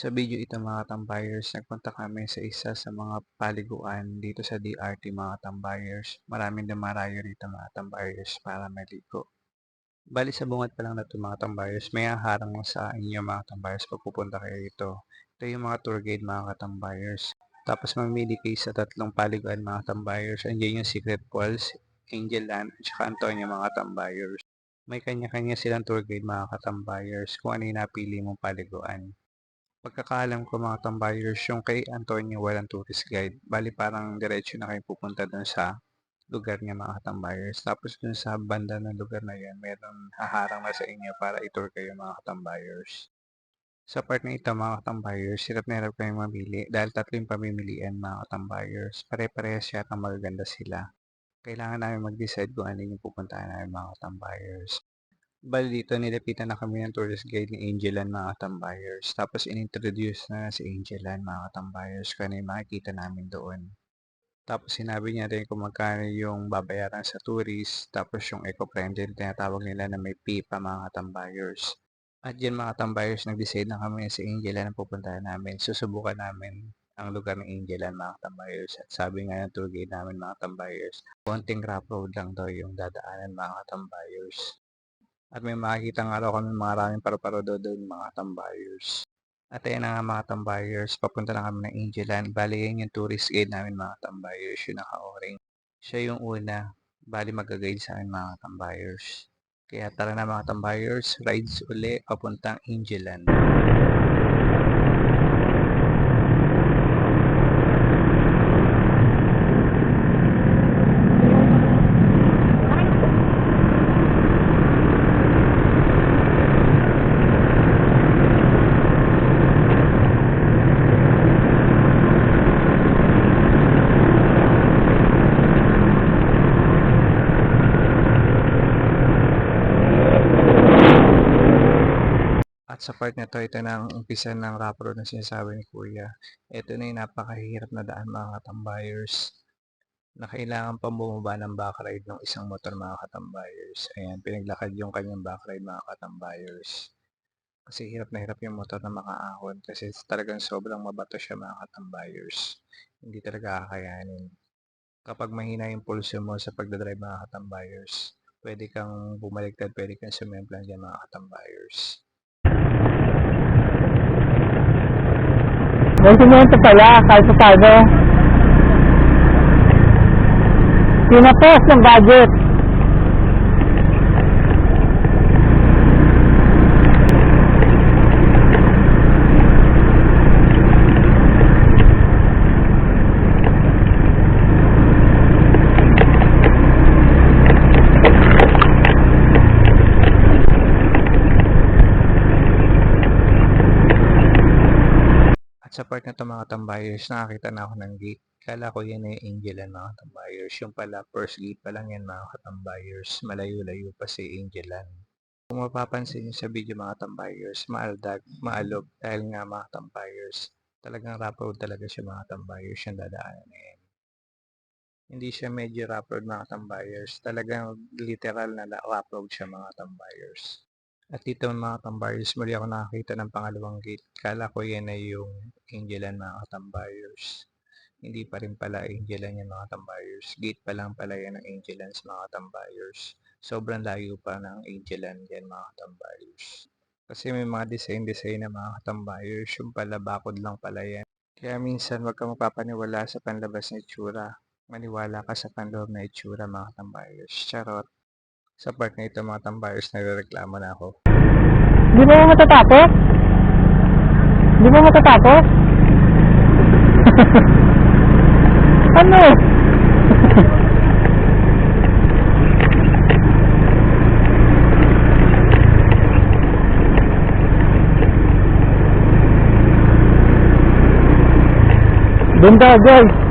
Sa video ito mga tambayers, nagpunta kami sa isa sa mga paliguan dito sa DRT mga tambayers. Maraming dumarayo rito mga tambayers para maligo. Bali sa bungat pa lang na ito mga tambayers, may haharang sa inyo mga tambayers pag pupunta kayo rito. Ito yung mga tour guide mga katambayers. Tapos mamili kayo sa tatlong paliguan mga tambayers. Andiyan yung Secret Falls, Angel Land, at saka Antonio mga tambayers. May kanya-kanya silang tour guide mga katambayers kung ano yung napili mong paliguan. Pagkakaalam ko mga tambayers, yung kay Antonio walang tourist guide. Bali parang diretso na kayo pupunta dun sa lugar niya mga katambayers. Tapos dun sa banda ng lugar na yan, meron haharang na sa inyo para i-tour kayo mga katambayers. Sa part na ito mga katambayers, hirap na hirap kayong mamili dahil tatlo yung pamimilian mga katambayers. Pare-parehas yata magaganda sila. Kailangan namin mag-decide kung ano yung pupuntahan namin mga katambayers. Bali dito, nilapitan na kami ng tourist guide ni Angelan mga katambayers. Tapos inintroduce na si Angelan mga katambayers kung ano yung makikita namin doon. Tapos sinabi niya rin kung magkano yung babayaran sa tourist. Tapos yung eco-friendly tinatawag nila na may pipa mga katambayers. At yan mga katambayers, nag-decide na kami si Angela na pupuntahan namin. Susubukan namin ang lugar ng Angela mga katambayers. At sabi nga ng tour guide namin mga katambayers, konting rough road lang daw yung dadaanan mga katambayers. At may makikita nga raw kami maraming paru-paro doon mga tambayers. At ayan na nga mga tambayers, papunta na kami ng Angelan. Bali yan yung tourist guide namin mga tambayers, yung naka-oring. Siya yung una, bali mag-guide sa amin mga tambayers. Kaya tara na mga tambayers, rides uli papuntang Angelan. Sa part na to, ito na ang umpisa ng rap road na sinasabi ni Kuya. Ito na yung napakahirap na daan mga katambayers na kailangan pang bumaba ng backride ng isang motor mga katambayers. Ayan, pinaglakad yung kanyang backride mga katambayers. Kasi hirap na hirap yung motor na makaahon kasi talagang sobrang mabato siya mga katambayers. Hindi talaga kakayanin. Kapag mahina yung pulso mo sa pagdadrive mga katambayers, pwede kang bumaliktad, pwede kang sumemplan dyan mga katambayers. May simento pala, kahit pa paano. Pinapos ng budget. At sa part na to mga tambayers, nakakita na ako ng gate. Kala ko yan ay Angelan mga tambayers. Yung pala, first gate pa lang yan mga katambayers. Malayo-layo pa si Angelan. Kung mapapansin nyo sa video mga tambayers, maaldag, maalog dahil nga mga tambayers. Talagang rough road talaga siya mga tambayers yung dadaanan na yan. Hindi siya medyo rough road mga tambayers. Talagang literal na rough road siya mga tambayers. At dito mga tambayers, muli ako nakakita ng pangalawang gate. Kala ko yan ay yung Angelan mga tambayers. Hindi pa rin pala Angelan yan mga tambayers. Gate pa lang pala yan ng Angelan sa mga tambayers. Sobrang layo pa ng Angelan yan mga tambayers. Kasi may mga design-design na mga tambayers. Yung pala bakod lang pala yan. Kaya minsan wag ka magpapaniwala sa panlabas na itsura. Maniwala ka sa panloob na itsura mga tambayers. Charot. Sa part na ito mga tambayers, nagreklamo na ako. Di mo matatapos? Di mo matatapos? ano? Doon daw, guys.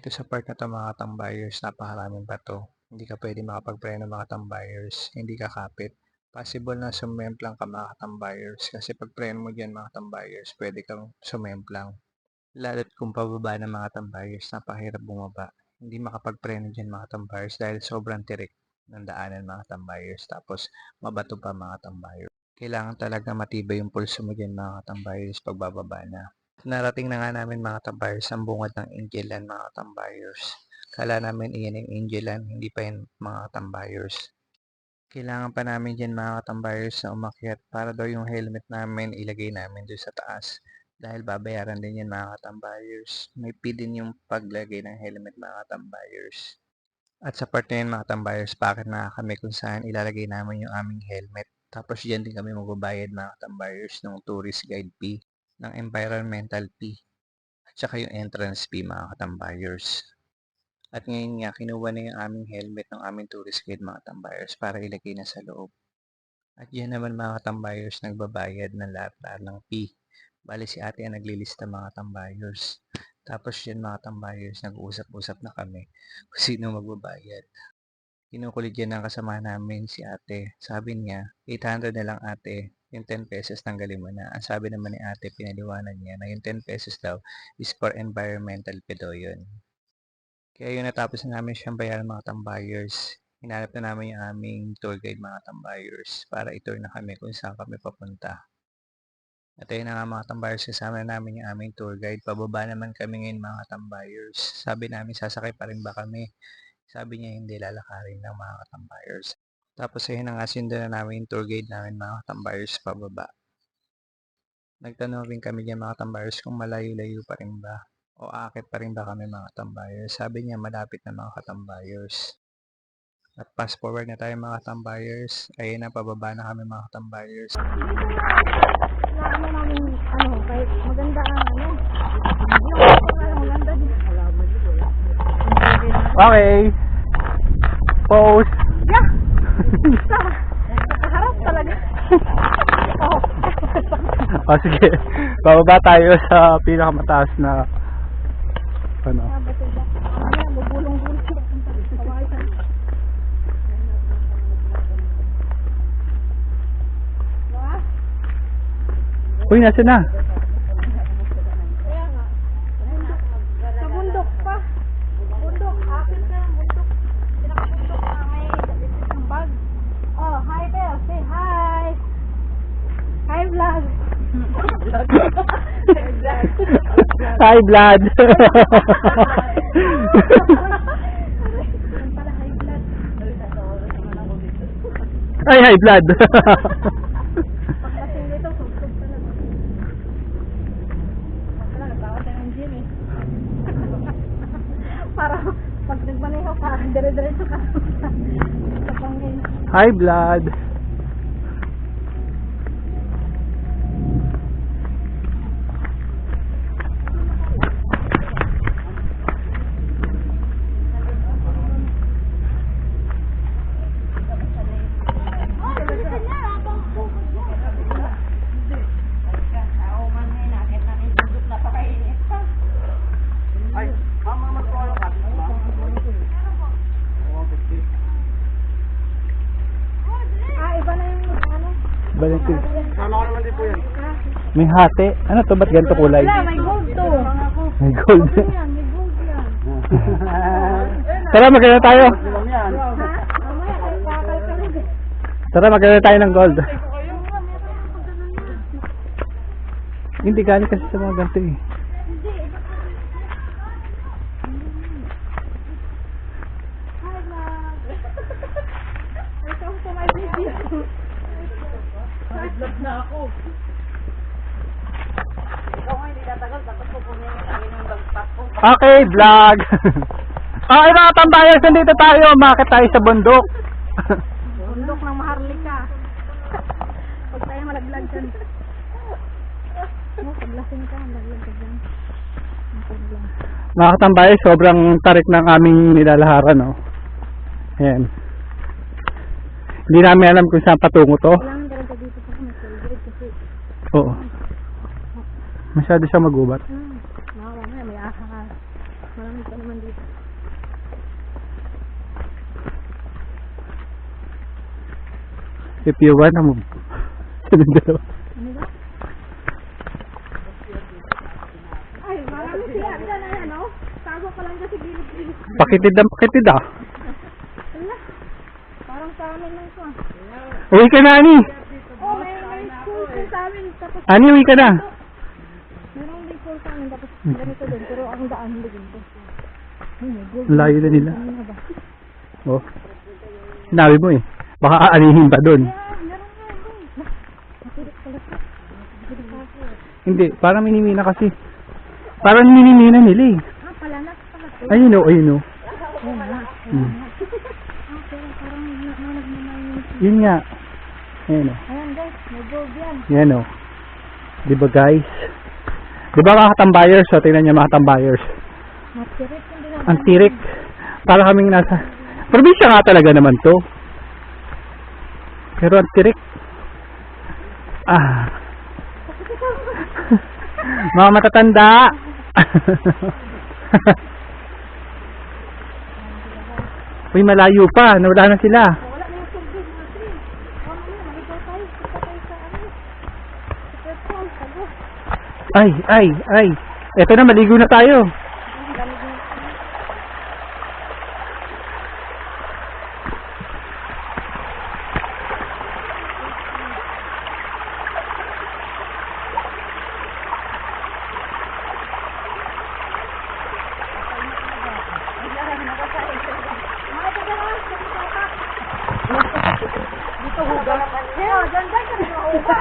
Dito sa part na 'to mga tambayers, napakaraming bato. Hindi ka puwedeng makapagpreno mga tambayers, hindi ka kapit. Possible na sumemplang ka mga tambayers kasi 'pag preno mo diyan mga tambayers, puwede kang sumemplang. Lalo't kung pababa na mga tambayers, napakahirap bumaba. Hindi makapagpreno diyan mga tambayers dahil sobrang tirik ng daanan mga tambayers tapos mabato pa mga tambayers. Kailangan talaga matibay yung pulso mo diyan mga tambayers pag bababa na. Narating na nga namin mga tambayers ang bungad ng Angelan mga tambayers. Akala namin iyan yung Angelan, hindi pa yun mga tambayers. Kailangan pa namin diyan mga tambayers na umakyat para daw yung helmet namin ilagay namin doon sa taas. Dahil babayaran din yan mga tambayers. May fee din yung paglagay ng helmet mga tambayers. At sa part na yun mga tambayers, bakit na kami kung saan ilalagay namin yung aming helmet. Tapos diyan din kami magbabayad mga tambayers ng tourist guide fee, ng environmental fee, at saka yung entrance fee mga tambayers. At ngayon nga, kinuha na yung aming helmet ng aming tourist guide mga tambayers para ilagay na sa loob. At yan naman mga tambayers nagbabayad ng lahat-lahat ng fee. Bale si ate ang naglilista mga tambayers. Tapos yan mga tambayers, nag-uusap-usap na kami kung sino magbabayad. Kinukulit yan ng kasama namin si ate. Sabi niya, 800 na lang ate, yung 10 pesos tanggalin mo na. Ang sabi naman ni ate, pinaliwanag niya na yung 10 pesos daw is for environmental yun. Kaya yun natapos na namin siyang bayaran mga tambayers. Hinanap na namin yung aming tour guide mga tambayers para itour na kami kung saan kami papunta. At ayun na nga mga tambayers, kasama na namin yung aming tour guide. Pababa naman kami ngayon mga tambayers. Sabi namin sasakay pa rin ba kami? Sabi niya hindi lalakarin ng mga tambayers. Tapos ayun na nga sinundan na namin yung tour guide namin mga tambayers pababa. Nagtanong rin kami dyan mga tambayers kung malayo-layo pa rin ba o aakit pa rin ba kami mga tambayers. Sabi niya malapit na mga katambayers. At fast forward na tayo mga tambayers. Ayun na, pababa na kami mga tambayers. na ano namin, ano, kahit maganda ang ano. Okay. Pause. Yeah! Nakaharap talaga. oh. sige. Bababa tayo sa pinakamataas na ano. Uy, nasa na? Kaya nga. Sa bundok pa. Bundok. Akin ka ng bundok. Pinakabundok na may isang bag. Oh, hi there. Say hi. Hi, vlog. Hi, Vlad. Yan pala, hi, vlog. Ay, hi, Vlad. Pagdating dito, sugtog talaga. Wala, nagtawad ng engine eh. Para pag nagmaneho ka, dire-diretso ka. Sa pangin. hi, Vlad. Oh, bilisan niya. Habang Ah, iba na yung ano. Valentine. Sama ko naman din po yan. May hati. Ano to? Ba't ganito kulay? Wala, may gold to. May gold. Yan, may gold yan. Tara, magkano tayo. Tara, magkano tayo ng gold. Hindi galing kasi sa mga ganito eh. Hi, vlog. Welcome to my video. Vlog na ako. Ikaw nga hindi tatagal, tapos pupunin yung tayo ng bagpak ko. Okay, vlog. okay mga tambayers, nandito tayo. Makit tayo sa bundok. Bundok ng Maharlika. Pag tayo malaglag dyan. No, paglasing ka, malaglag ka dyan. Mga katambayers, sobrang tarik ng aming nilalaharan. No? Ayan. Hindi namin alam kung saan patungo to. Kasi, Oo. Masyado siya magubat. hmm, baka mamaya may aha ka. Marami pa naman dito. If you move. Sabi daw. Ano ba? Ay, marami sila dyan, ayan, oh. Tago ka lang sa gilid-gilid. Pakitid ang pakitid ah. Parang sa amin lang ito, ah. Uwi ka na, Ani. Oh, may, may school po sa amin. Tapos, Ani, uwi ka na. merong may school sa amin. Tapos, ganito din. Pero ang daan, hindi may gold. Layo na nila. Na? Oh. Sinabi mo eh. Baka aanihin pa doon. Hindi, parang minimina kasi. Parang minimina nila eh. Ayun o, ayun o. Na. Hmm. Yun nga. Ayun o. Ayan guys, may gold yan. Yan o. Di ba guys? Di ba mga tambayers? So, tingnan niyo mga tambayers. Matirik yung dinadaan. Ang tirik. Para kaming nasa... Probinsya nga talaga naman to. Pero ang tirik. Ah. mga matatanda. Uy, malayo pa. Nawala na sila. Ay, ay, ay. Eto na, maligo na tayo. Ang dami din. Dito huga. Oh, dyan dyan ka rin huga.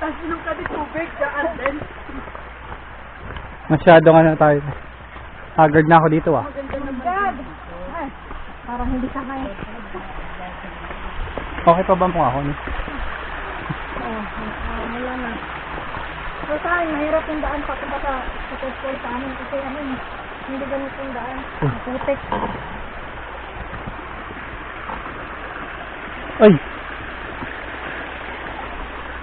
Tapos din tubig, dyan din. Masyadong ano tayo. Haggard na ako dito ah. Ay, parang hindi ka kaya. Okay pa ba ang ako? No? Oh, ah, wala na. So akin, mahirap yung daan papunta sa sa Tesco sa amin kasi ano, hindi ganito yung daan. Oh. Putik. Ay!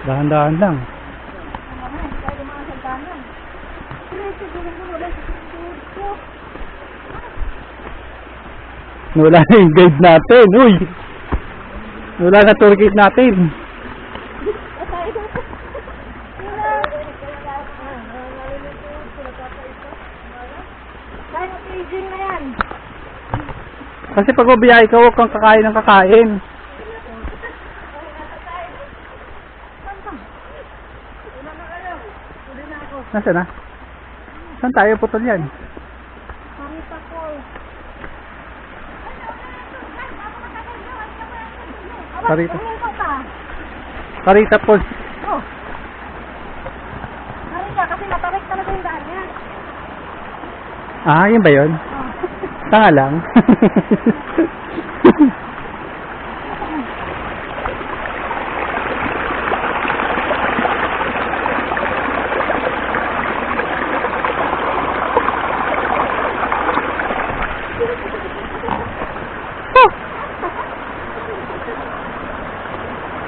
Dahan-dahan lang. Ano na, hindi tayo dumaan sa daanan. Diretso, gulong mo wala sa Tesco. Wala na yung guide natin. Uy! Wala na tour guide natin. Kasi pag mabiyahe ka, huwag kang kakain ng kakain. Nasaan na? Saan tayo putol yan? Parita ko. Parita. Parita ka. Karita po. Oh. Parita kasi matarik talaga yung daan niya. Ah, yun ba yun? Oh. Tanga lang.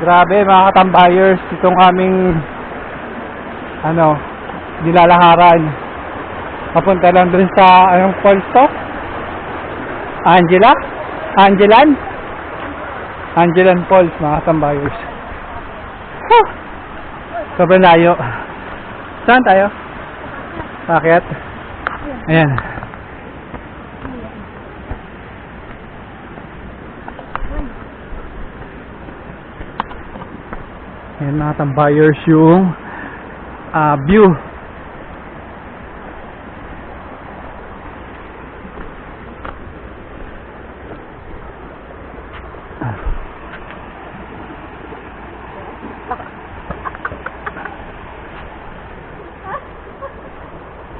Grabe mga katambayers, itong aming ano, nilalaharan. Papunta lang dun sa anong falls to? Angela? Angelan? Angelan Falls, mga katambayers. Sobrang layo. Saan tayo? Bakit? Ayan. Ayan mga tambayers yung ah, view.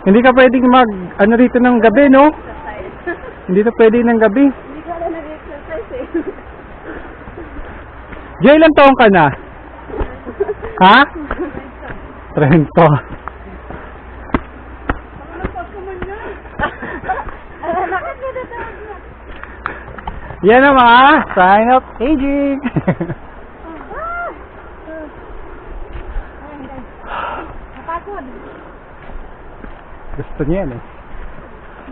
Hindi ka pwedeng mag, ano rito ng gabi, no? Hindi na pwede ng gabi. Hindi ka na nag-exercise eh. Jay, ilang taong ka na? Ha? Trento. Yan na mga sign of aging. Gusto niya yan eh.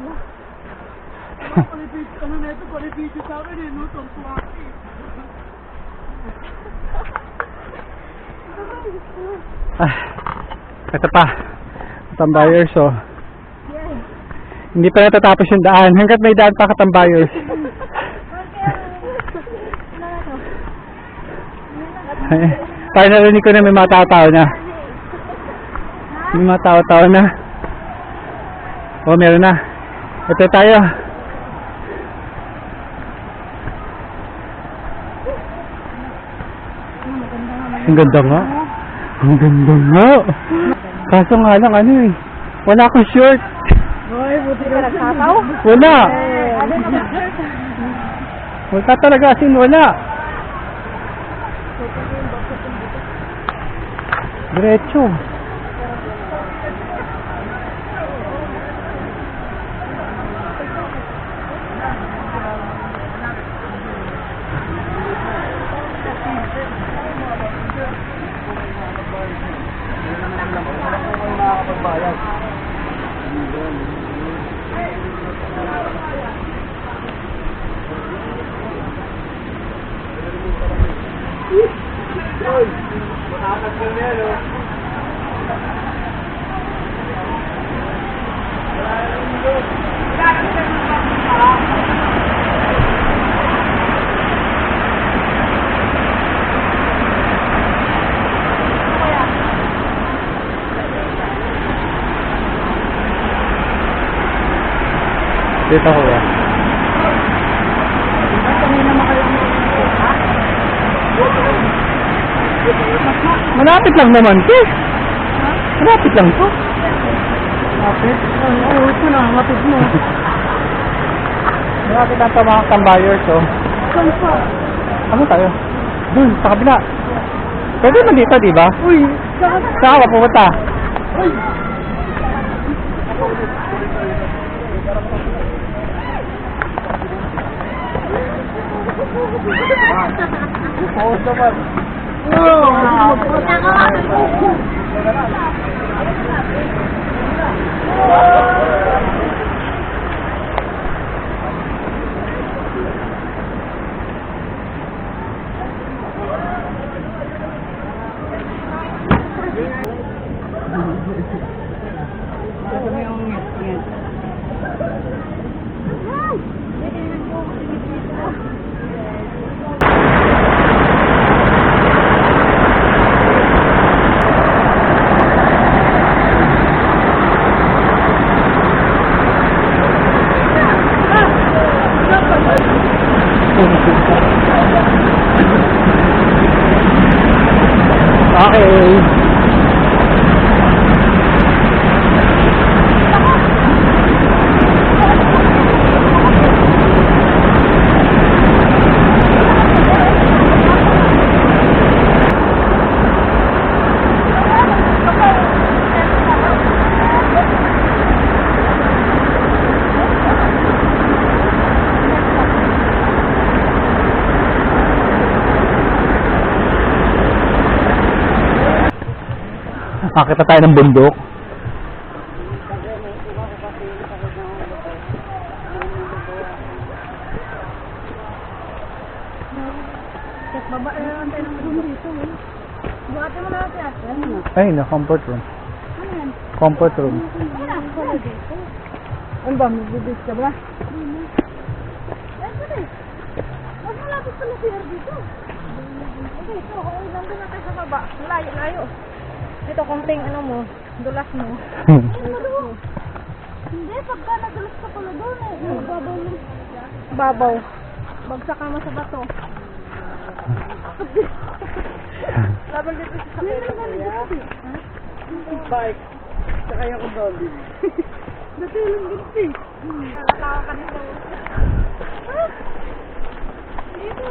Wala. Ano na ito, pali-video sa akin eh, no ka eh. Ah, ito pa. Tambayers, oh. Yes. Hindi pa natatapos yung daan. Hanggat may daan pa katambayers. Tayo narinig ko na may mga tao-tao na. May mga tao-tao na. Oh, meron na. Ito tayo. Ang ganda nga. Ang ganda nga. Kaso nga lang, ano eh. Wala akong short. Hoy, buti ka nagtataw. Wala. Eh, ano? Wala talaga, as in wala. Diretso. Dito ko ba? Malapit lang naman to. Malapit lang to. Malapit? Oo, ito na. Malapit mo. Malapit lang to mga tambayers, oh. Saan pa? Ano tayo? Dun, sa kabila. Pwede man dito, di ba? Uy, saan? Saan ka pupunta? Okay. Makita tayo ng bundok. Check baba na lang tayo ng room dito. eh. Buhatin mo na natin ate. Ano na? Ay, na comfort room. Ano? Comfort room. Ano ba? Magbibis ka ba? Eh. Mas malapit pala si Air dito. Okay, ito. Okay, nandun na tayo sa baba. Layo, layo. Ito, konting ano mo. Dulas mo. Hindi, pagka nadulas ka pala doon eh. Babaw mo. Babaw. Bagsak ka mo sa bato. Laban dito sa sakit. Bike. Saka yung dolly. Natulong din si. Nakakawa ka nito. Dito.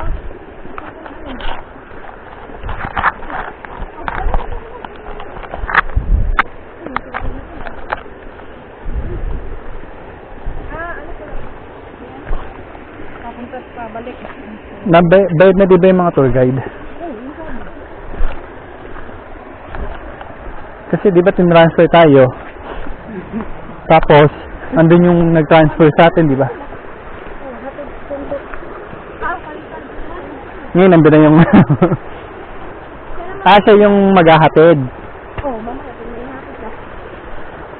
Ah, Na bayad na di ba yung mga tour guide? Kasi di ba tinransfer tayo? Tapos, andun yung nag-transfer sa atin, di ba? Ngayon, nandun na yung... ah, siya yung maghahatid. Oo, maghahatid.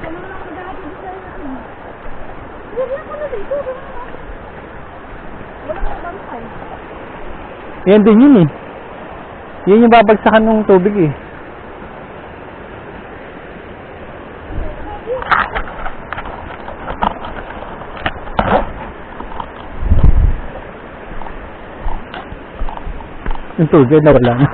Ano naman ako maghahatid sa ano? Hindi ako na dito. Wala na bangkay. Yan din yun eh. Yun yung babagsakan ng tubig eh. Yung tubig na wala na.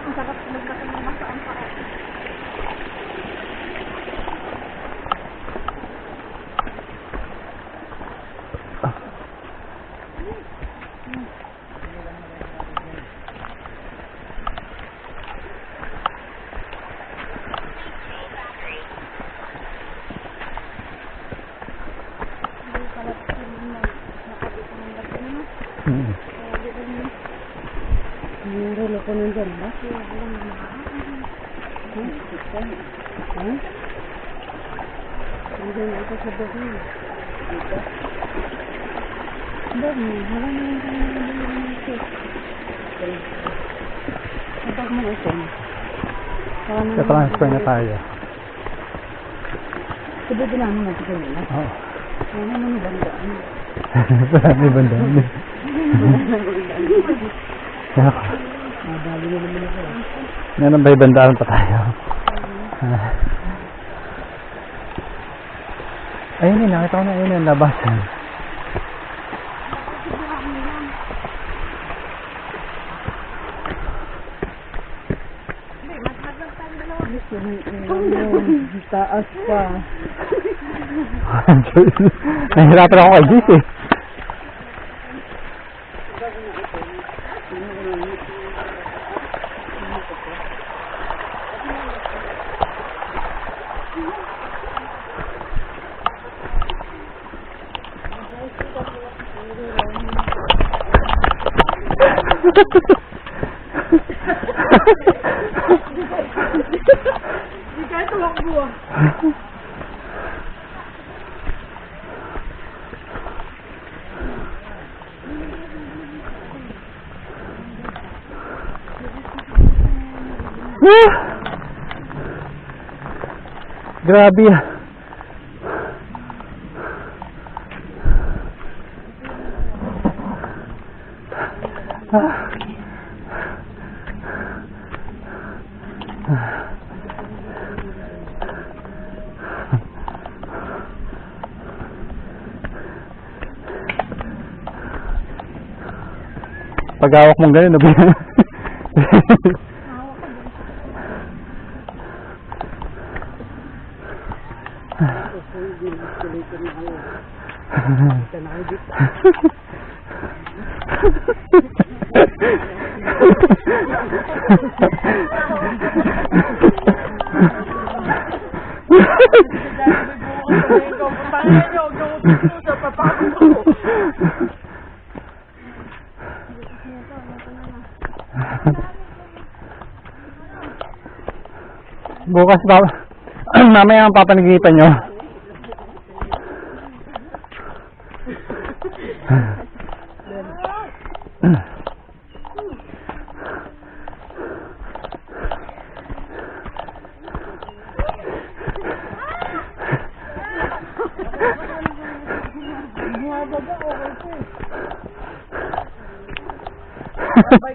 Ang sarap maglaki ng masa ang paa. Hindi pala nakabit ng gabi na. Hmm. Kaya di ba niya? Yung relo ko nandyan ba? Yung relo na Ha? Ito? Ha? Nandyan ako sa bago. Dito? Bago, wala na yung kanyang ito. Kapag mo na ito. Wala na Sa-transfer na tayo. Sabi namin na ito nila. Oo. Wala na yung bandaan. Marami banda. Kaya ko. Madali na naman ako. Meron ba ibandaan pa tayo? Ayun yun, nakita ko na ayun yung labasan. Taas pa. Nahirapan ako kay Gis eh. Hindi kahit tumakbo ah. Woo! Grabe ah. Ah. Pag hawak mong ganun, nabi. Bukas pa, mamaya ang papanaginipan nyo.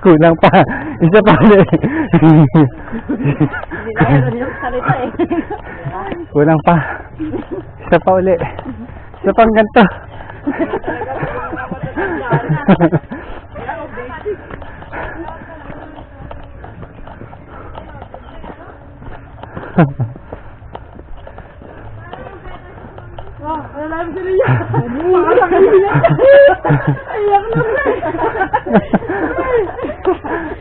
Kulang pa. Isa pa ulit. Hindi na yan yung salita eh. Kulang pa. Isa pa uli. Isa pang ganito. Oh, alam ko rin yan. Pangalaki niya. Ayak na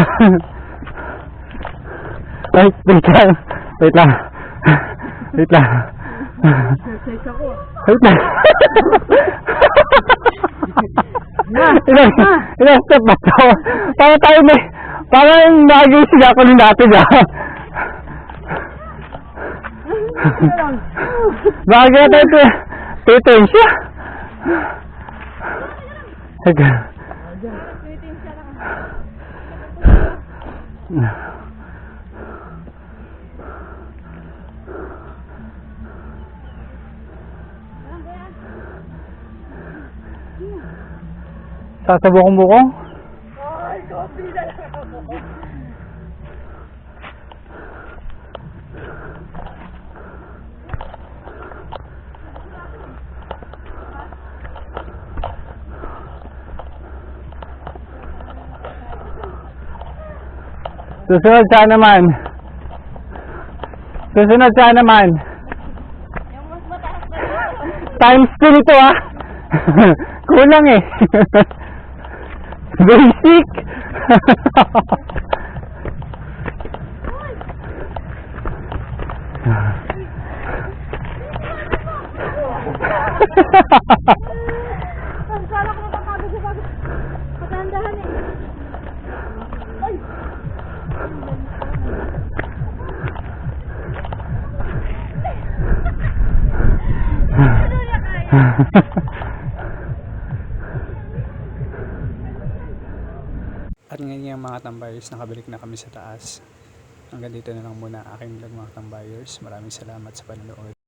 Ay, wait lang. Wait lang. Wait lang. Sex ako. Wait lang. ilang, ilang step ba to? Para tayo may, parang nagising ako nung dati ba? Bakit na tayo tutuin siya? Teka. Sasabukong-bukong? Ay, kopi na lang ako. Susunod saan naman? Susunod saan naman? Times 2 nito ah. Kulang eh. Basic. Ang tambayers, nakabalik na kami sa taas. Hanggang dito na lang muna aking vlog mga tambayers. Maraming salamat sa panonood.